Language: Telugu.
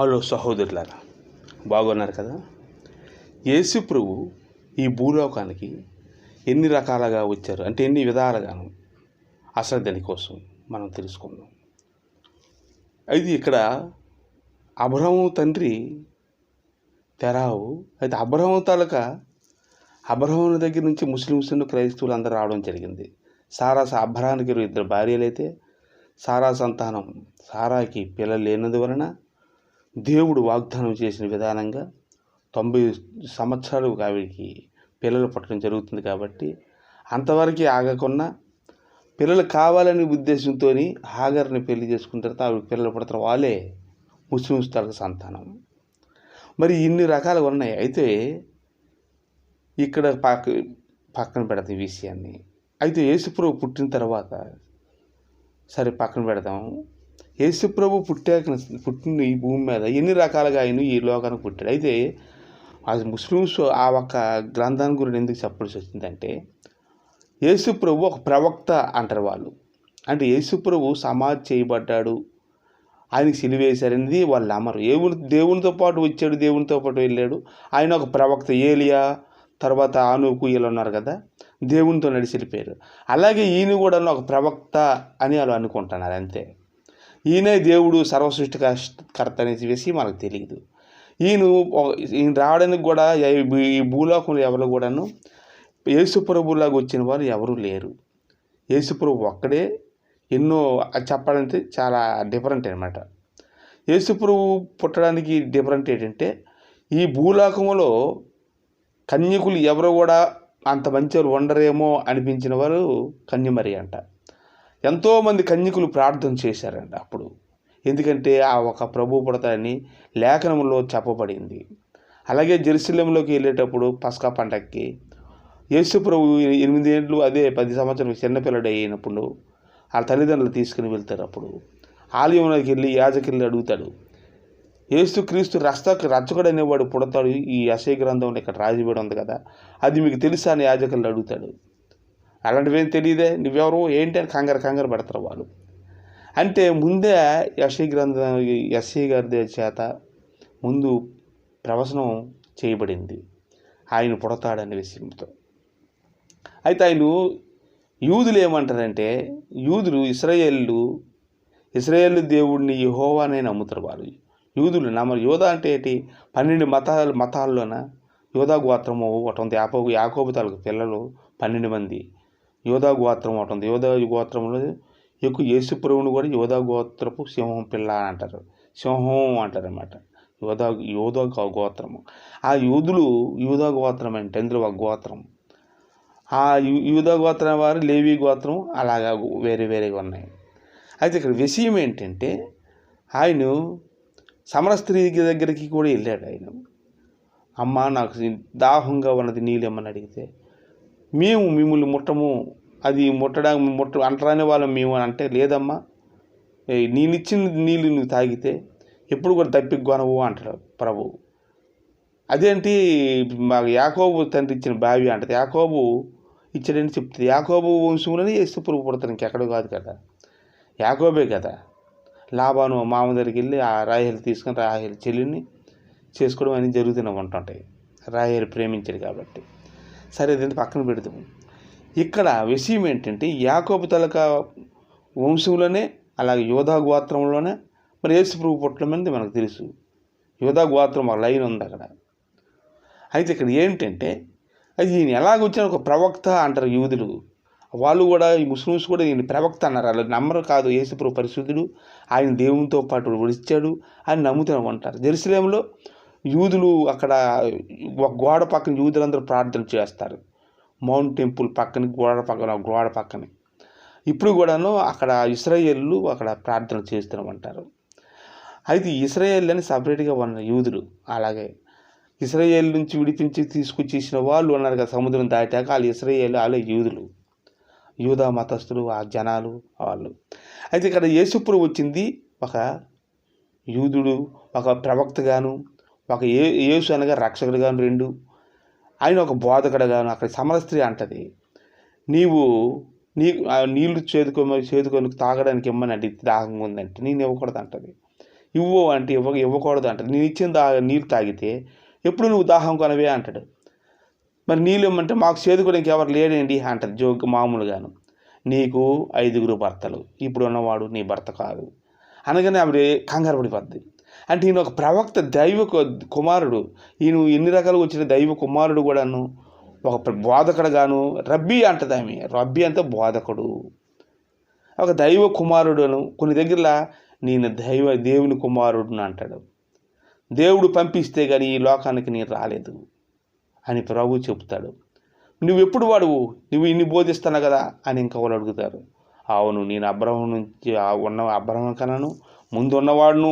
హలో సహోదరులారా బాగున్నారు కదా? యేసు ప్రభు ఈ భూలోకానికి ఎన్ని రకాలుగా వచ్చారు? అంటే ఎన్ని విధాలుగాను? అసలు దానికోసం మనం తెలుసుకుందాం. అయితే ఇక్కడ అబ్రహం తండ్రి తెరావు అయితే అబ్రహం తాలూక అబ్రహం దగ్గర నుంచి ముస్లింస్ క్రైస్తవులు అందరూ రావడం జరిగింది. సారా అబ్రహానికి ఇద్దరు భార్యలు అయితే సారా సంతానం సారాకి పిల్లలు లేనందువలన దేవుడు వాగ్దానం చేసిన విధానంగా తొంభై సంవత్సరాలు ఆవిడికి పిల్లలు పుట్టడం జరుగుతుంది కాబట్టి అంతవరకు ఆగకుండా పిల్లలు కావాలనే ఉద్దేశంతో హాగర్ని పెళ్ళి చేసుకున్న తర్వాత ఆవిడ పిల్లలు పడతారు. వాళ్ళే ముస్లిమ్స్ తలకు సంతానం. మరి ఇన్ని రకాలు ఉన్నాయి. అయితే ఇక్కడ పక్క పక్కన పెడతాం ఈ విషయాన్ని. అయితే యేసుప్రభు పుట్టిన తర్వాత సరే పక్కన పెడదాం. యేసుప్రభు పుట్టాక పుట్టిన ఈ భూమి మీద ఎన్ని రకాలుగా ఆయన ఈ లోకానికి పుట్టాడు. అయితే అది ముస్లిమ్స్ ఆ ఒక్క గ్రంథాన్ని గురించి ఎందుకు చెప్పాల్సి వచ్చిందంటే యేసుప్రభు ఒక ప్రవక్త అంటారు వాళ్ళు. అంటే యేసుప్రభు సమాధి చేయబడ్డాడు ఆయనకి సిలివేశారనేది వాళ్ళు నమ్మరు. దేవుని దేవునితో పాటు వచ్చాడు దేవునితో పాటు వెళ్ళాడు. ఆయన ఒక ప్రవక్త ఏలియా తర్వాత ఆనుకు వీళ్ళు ఉన్నారు కదా దేవునితో నడిచి వెళ్ళిపోయారు. అలాగే ఈయన కూడా ఒక ప్రవక్త అని వాళ్ళు అనుకుంటున్నారు అంతే. ఈయనే దేవుడు సర్వసృష్టికర్త అనేసి వేసి మనకు తెలియదు ఈయన ఈయన రావడానికి కూడా ఈ- భూలోకంలో ఎవరు కూడాను యేసుప్రభులాగా వచ్చిన వారు ఎవరూ లేరు. యేసుప్రభు ఒక్కడే ఎన్నో చెప్పాలంటే చాలా డిఫరెంట్ అనమాట యేసుప్రభు పుట్టడానికి డిఫరెంట్ ఏంటంటే ఈ భూలోకంలో కన్యకులు ఎవరు కూడా అంత మంచివారు ఉండరేమో అనిపించిన వారు కన్యమరి అంట. ఎంతోమంది కన్యకులు ప్రార్థన చేశారంట అప్పుడు. ఎందుకంటే ఆ ఒక ప్రభు పుడతాడని లేఖనంలో చెప్పబడింది. అలాగే జెరూసలంలోకి వెళ్ళేటప్పుడు పస్కా పండక్కి యేసు ప్రభు ఎనిమిది ఏళ్ళు అదే పది సంవత్సరం చిన్నపిల్లడు అయినప్పుడు వాళ్ళ తల్లిదండ్రులు తీసుకుని వెళ్తారు అప్పుడు ఆలయంలోకి వెళ్ళి యాజకెళ్ళి అడుగుతాడు యేసు క్రీస్తు రస్తకు రచ్చకుడు అనేవాడు పుడతాడు ఈ అశయ గ్రంథంలో ఇక్కడ రాజీపడి ఉంది కదా అది మీకు తెలుసా? అని యాజకులు అడుగుతాడు. అలాంటివేం తెలియదే నువ్వెవరు? ఏంటి అని కంగారు కంగారు పెడతారు వాళ్ళు. అంటే ముందే యశీ గ్రంథం ఎస్సీ గారి చేత ముందు ప్రవచనం చేయబడింది. ఆయన పుడతాడనే విషయంతో. అయితే ఆయన యూదులు ఏమంటారంటే యూదులు ఇస్రాయేళ్ళు ఇస్రాయేల్ దేవుడిని యహోవానే నమ్ముతారు వాళ్ళు. యూదులు నమ్మరు యోధ అంటే ఏంటి? పన్నెండు మతాలు మతాల్లోన యోధా గోత్రము ఒకటి ఉంది యాకోబు యాకోబు తాలూకు పిల్లలు పన్నెండు మంది. యోధా గోత్రం ఒకటి ఉంది. యోధా గోత్రంలో ఎక్కువ యేసుప్రభుని కూడా యోధా గోత్రపు సింహం పిల్ల అని అంటారు. సింహం అంటారు అనమాట యోధా యోధా గోత్రము ఆ యూదులు యూధా గోత్రం అంటే అందులో ఒక గోత్రం. ఆ యూధా యూదా గోత్రం వారు లేవి గోత్రం అలాగా వేరే వేరేగా ఉన్నాయి. అయితే ఇక్కడ విషయం ఏంటంటే ఆయన సమర స్త్రీ దగ్గరికి కూడా వెళ్ళాడు ఆయన. అమ్మ నాకు దాహంగా ఉన్నది నీళ్ళు నీళ్ళేమని అడిగితే మేము మిమ్మల్ని ముట్టము. అది ముట్టడానికి ముట్ట అంటరాని వాళ్ళం మేము అని అంటే లేదమ్మా. ఏయ్, నేనిచ్చిన నీళ్ళు నువ్వు తాగితే ఎప్పుడు కూడా తప్పికొనవు అంటాడు ప్రభు. అదేంటి మాకు యాకోబు తండ్రి ఇచ్చిన బావి అంటది. యాకోబు ఇచ్చాడని చెప్తుంది. యాకోబు వంశంలోనే యేసు పురుగు పుడతాను ఇంకెక్కడో కాదు కదా. యాకోబే కదా. లాభాను మామ దగ్గరికి వెళ్ళి ఆ రాయలు తీసుకుని రాయలు చెల్లిని చేసుకోవడం అనేది జరుగుతూనే ఉంటుంటాయి. రాయలు ప్రేమించాడు కాబట్టి. సరే దీన్ని పక్కన పెడతాము ఇక్కడ విషయం ఏంటంటే యాకోబు తలక వంశంలోనే అలాగే యోధా గోత్రంలోనే మరి యేసు ప్రభు పుట్టడం అనేది మనకు తెలుసు. యోధా గోత్రం ఒక లైన్ ఉంది అక్కడ. అయితే ఇక్కడ ఏంటంటే అది ఈయన ఎలాగొచ్చిన ఒక ప్రవక్త అంటారు యూదులు. వాళ్ళు కూడా ఈ ముస్లిమ్స్ కూడా ఈయన ప్రవక్త అన్నారు. అలా నమ్మరు కాదు యేసుప్రభు పరిశుద్ధుడు. ఆయన దేవునితో పాటు విడిచాడు. అని నమ్ముతూ ఉంటారు. జెరూసలేంలో యూదులు అక్కడ ఒక గోడ పక్కన యూదులందరూ ప్రార్థన చేస్తారు. మౌంట్ టెంపుల్ పక్కన గోడ పక్కన గోడ పక్కన. ఇప్పుడు కూడాను అక్కడ ఇస్రాయేళ్ళు అక్కడ ప్రార్థన చేస్తూ అయితే ఇస్రాయేల్ అని సపరేట్గా ఉన్న యూదులు అలాగే ఇస్రాయేల్ నుంచి విడిపించి తీసుకొచ్చేసిన వాళ్ళు ఉన్నారు కదా సముద్రం దాటాక వాళ్ళు ఇస్రాయేల్ వాళ్ళే యూదులు. యూదా మతస్థులు ఆ జనాలు వాళ్ళు. అయితే ఇక్కడ యేసుప్రభు వచ్చింది ఒక యూదుడు ఒక ప్రవక్తగాను ఒక ఏ యేసు అనగా రక్షకుడుగా రెండు. ఆయన ఒక బోధకుడుగాను. అక్కడ సమరస్త్రీ అంటది. నీవు నీ ఆ నీళ్ళు చేదుకొని చేదుకొని తాగడానికి ఇమ్మని అంటే దాహంగా ఉందంటే నేను ఇవ్వకూడదు అంటది ఇవ్వు అంటే ఇవ్వ ఇవ్వకూడదు అంటది నేను ఇచ్చిన దా నీళ్ళు తాగితే ఎప్పుడు నువ్వు దాహం కొనవే అంటాడు. మరి నీళ్ళు ఇమ్మంటే మాకు చేదుకోవడానికి ఎవరు లేడండి అంటది జోక్ మామూలుగాను. నీకు ఐదుగురు భర్తలు. ఇప్పుడు ఉన్నవాడు నీ భర్త కాదు. అనగానే ఆవిడ కంగారు పడిపోద్ది. అంటే ఈయన ఒక ప్రవక్త దైవ కుమారుడు. ఈయన ఎన్ని రకాలుగా వచ్చిన దైవ కుమారుడు కూడాను ఒక బోధకుడు గాను రబ్బీ అంటది ఆమె. రబ్బీ అంటే బోధకుడు. ఒక దైవ కుమారుడును కొన్ని దగ్గరలా నేను దైవ దేవుని కుమారుడును అంటాడు. దేవుడు పంపిస్తే కానీ ఈ లోకానికి నేను రాలేదు అని ప్రభు చెప్తాడు. నువ్వు ఎప్పుడు వాడువు? నువ్వు ఇన్ని బోధిస్తాను కదా అని ఇంకా వాళ్ళు అడుగుతారు. అవును నేను అబ్రహం నుంచి ఉన్న అబ్రహం కన్నాను ముందు ఉన్నవాడును